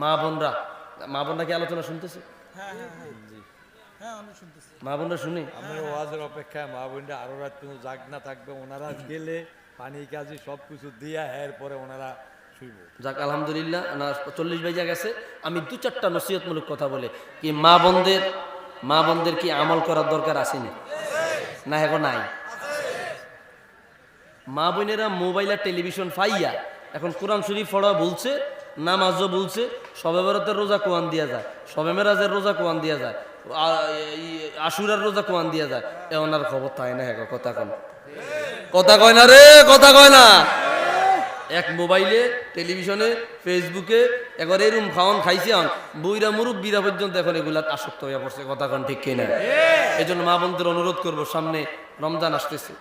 মা বোনরা মা বোনরা কি আলোচনা শুনতেছে? হ্যাঁ হ্যাঁ হ্যাঁ। হ্যাঁ আমি শুনতেছি। মা বোনরা শুনি? আমি ওয়াজের অপেক্ষায় মা বোনরা আরও রাত কিন্তু জাগ না থাকবে ওনারা গেলে পানি কাজি সব কিছু দিয়া এরপরে ওনারা শুইব। যাক আলহামদুলিল্লাহ না চল্লিশ বাইজা গেছে। আমি দু চারটা নসিহতমূলক কথা বলে। কি মা বোনদের মা বোনদের কি আমল করার দরকার আসেনি? না এখন নাই। মা বোনেরা মোবাইল আর টেলিভিশন ফাইয়া এখন কোরআন শরীফ পড়া বলছে নামাজও বলছে সবে বেরোতের রোজা কোয়ান দিয়া যায় সবে মেরাজের রোজা কোয়ান দিয়া যায় আশুরার রোজা কোয়ান দিয়া যায়। এ ওনার খবর থাকে না হ্যাঁ কথা কন। কথা কয় না রে কথা কয় না। এক মোবাইলে টেলিভিশনে ফেসবুকে একবার এরম খাওয়ান খাইছে হন বইরা মুরুব বিরা পর্যন্ত এখন এগুলা আসক্ত হয়ে পড়ছে কথা কন ঠিক কিনা। এই জন্য মা বন্ধুর অনুরোধ করব সামনে রমজান আসতেছে।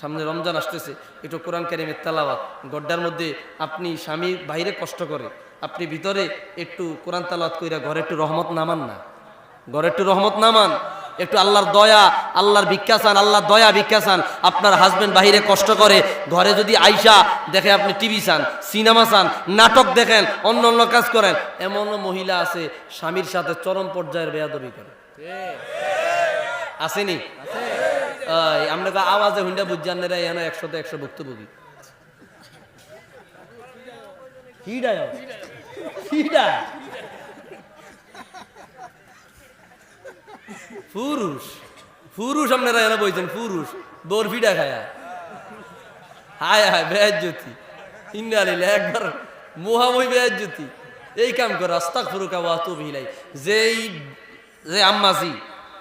সামনে রমজান আসতেছে একটু কোরআন কারিমের তালাওয়াত। গড্ডার মধ্যে আপনি স্বামী বাইরে কষ্ট করে আপনি ভিতরে একটু কোরআন তালাওয়াত কইরা ঘরে একটু রহমত নামান না। ঘরে একটু রহমত নামান একটু আল্লাহর দয়া আল্লাহর ভিক্ষা চান আল্লাহর দয়া ভিক্ষা চান আপনার হাজবেন্ড বাহিরে কষ্ট করে ঘরে যদি আইসা দেখে আপনি টিভি চান সিনেমা চান নাটক দেখেন অন্য অন্য কাজ করেন এমনও মহিলা আছে স্বামীর সাথে চরম পর্যায়ের বেয়াদবি করে। আসেনি। আমরা আওয়াজে হুন্ডা বুঝজান রে, এনে একশোতে একশো ভুক্তভোগী। পুরুষ পুরুষ আপনারা এরা বলছেন পুরুষ বরফিটা খায়া। হায় হায় বেয়াজ্যোতি ইন্দালিলে একবার মোহাময় বেয়াজ্যোতি এই কাম করে রাস্তাক ফুরুকা ওয়াতু ভিলাই যেই, যে আম্মাজি,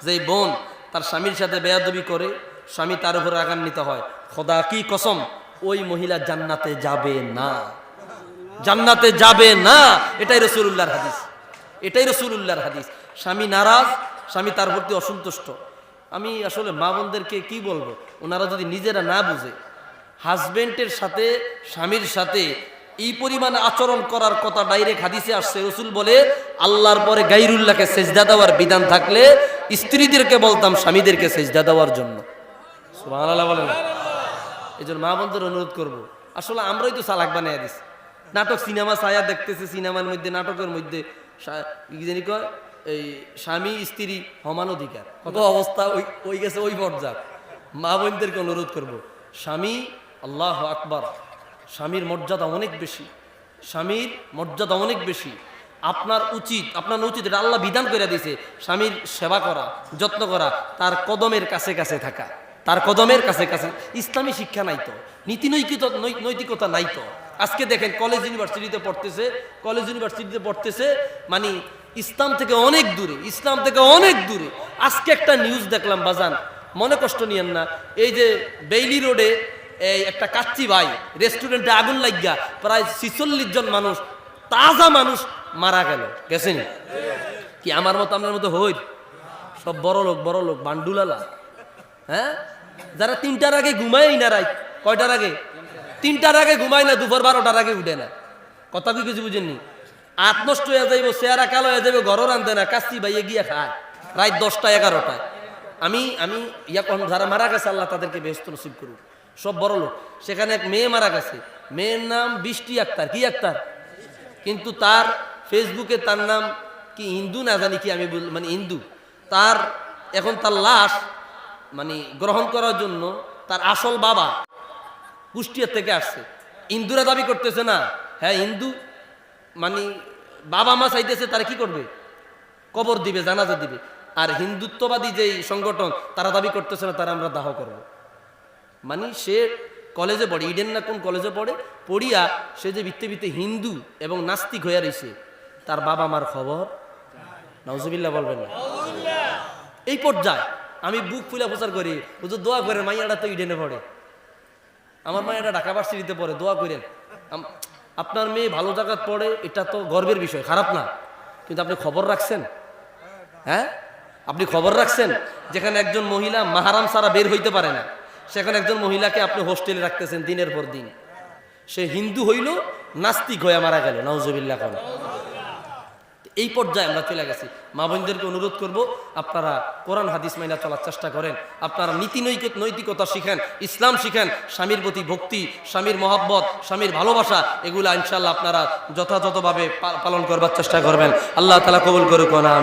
যেই বোন তার স্বামীর সাথে বেয়াদবি করে স্বামী তার উপর রাগান্বিত হয়। খোদা, কি কসম? ওই মহিলা জান্নাতে যাবে না। জান্নাতে যাবে না। এটাই রসুল্লাহর হাদিস। এটাই রসুল্লাহর হাদিস। স্বামী নারাজ, স্বামী তার প্রতি অসন্তুষ্ট। আমি আসলে মা বোনদেরকে কি বলব? ওনারা যদি নিজেরা না বুঝে হাজবেন্ডের সাথে, স্বামীর সাথে এই পরিমাণ আচরণ করার কথা ডাইরেক্ট হাদিসে আসছে। রসুল বলে, আল্লাহর পরে গাইরুল্লাহকে সেজদা দেওয়ার বিধান থাকলে স্ত্রীদেরকে বলতাম, স্বামীদেরকে সেজদা দেওয়ার জন্য। বলেন। এই জন্য মা বোনদের অনুরোধ করব। আসলে আমরাই তো চালাক বানিয়ে দিছি। নাটক, সিনেমা ছায়া দেখতেছে সিনেমার মধ্যে, নাটকের মধ্যে। জানি কয়? এই স্বামী, স্ত্রী সমান অধিকার। কত অবস্থা, ওই ওই গেছে ওই পর্যায়ে। মা বোনদেরকে অনুরোধ করব। স্বামী, আল্লাহ আকবার। স্বামীর মর্যাদা অনেক বেশি। স্বামীর মর্যাদা অনেক বেশি। আপনার উচিত আপনার উচিত এটা আল্লাহ বিধান করে দিয়েছে, স্বামীর সেবা করা, যত্ন করা, তার কদমের কাছে কাছে থাকা, তার কদমের কাছে কাছে। ইসলামী শিক্ষা নাই তো, নীতি নৈতিকতা নৈতিকতা নাই তো। আজকে দেখেন কলেজ ইউনিভার্সিটিতে পড়তেছে কলেজ ইউনিভার্সিটিতে পড়তেছে মানে ইসলাম থেকে অনেক দূরে, ইসলাম থেকে অনেক দূরে। আজকে একটা নিউজ দেখলাম, বাজান, মনে কষ্ট নিয়েন না, এই যে বেইলি রোডে এই একটা কাচ্চি ভাই রেস্টুরেন্টে আগুন লাগিয়া প্রায় ছিচল্লিশ জন মানুষ, তাজা মানুষ মারা গেল। গেছেন? কি আমার মতো আপনার মতো হই? সব বড় লোক বড় লোক, বান্ডুলালা। হ্যাঁ? যারা তিনটার আগে ঘুমায় না রাই কয়টার আগে? তিনটার আগে ঘুমায় না, দুপুর বারোটার আগে উঠে না। কথা কি কিছু বুঝেননি? আত নষ্ট হয়ে যাইব, চেহারা কালো হয়ে যাবে ঘরও রান্ধে না কাস্তি বাইয়ে গিয়ে খায়। রাত দশটা এগারোটায়। আমি আমি, ইয়া কখন যারা মারা গেছে, আল্লাহ তাদেরকে ব্যস্ত নসিব করুক। সব বড় লোক। সেখানে এক মেয়ে মারা গেছে। মেয়ের নাম বৃষ্টি আক্তার। কি আক্তার? কিন্তু তার ফেসবুকে তার নাম কি হিন্দু না জানি কি আমি বল- মানে হিন্দু তার এখন তার লাশ মানে গ্রহণ করার জন্য তার আসল বাবা কুষ্টিয়ার থেকে আসছে। হিন্দুরা দাবি করতেছে না হ্যাঁ হিন্দু মানে বাবা মা চাইতেছে তারা কি করবে? কবর দিবে, জানাজা দিবে। আর হিন্দুত্ববাদী যেই সংগঠন, তারা দাবি করতেছে না, তারা আমরা দাহ করব। মানে সে কলেজে পড়ে, ইডেন না কোন কলেজে পড়ে, পড়িয়া সে যে ভিত্তে ভিত্তে হিন্দু এবং নাস্তিক হইয়া রয়েছে তার বাবা মার খবর? নজবিল্লা বলবেন না। এই পর্যায়ে আমি বুক ফুলা প্রচার করি, হুজুর দোয়া করেন, মাইয়াটা তো ইডেনে পড়ে। আমার মায়েরা ঢাকা ভার্সিটিতে পড়ে, দোয়া করেন। আপনার মেয়ে ভালো জায়গায় পড়ে, এটা তো গর্বের বিষয়, খারাপ না। কিন্তু আপনি খবর রাখছেন? হ্যাঁ? আপনি খবর রাখছেন? যেখানে একজন মহিলা মাহারাম সারা বের হইতে পারে না। সেখানে একজন মহিলাকে আপনি হোস্টেলে রাখতেছেন দিনের পর দিন। সে হিন্দু হইল, নাস্তিক হয়ে মারা গেল নওজবিল্লা কোন। এই পর্যায়ে আমরা চলে গেছি। মা বোনদেরকে অনুরোধ করব, আপনারা কোরআন, হাদিস মাইনা চলার চেষ্টা করেন। আপনারা নীতি নৈক- নৈতিকতা শিখেন, ইসলাম শিখেন, স্বামীর প্রতি ভক্তি, স্বামীর মহব্বত, স্বামীর ভালোবাসা, এগুলো ইনশাল্লাহ আপনারা যথাযথভাবে পালন করবার চেষ্টা করবেন। আল্লাহ তালা কবুল করুক না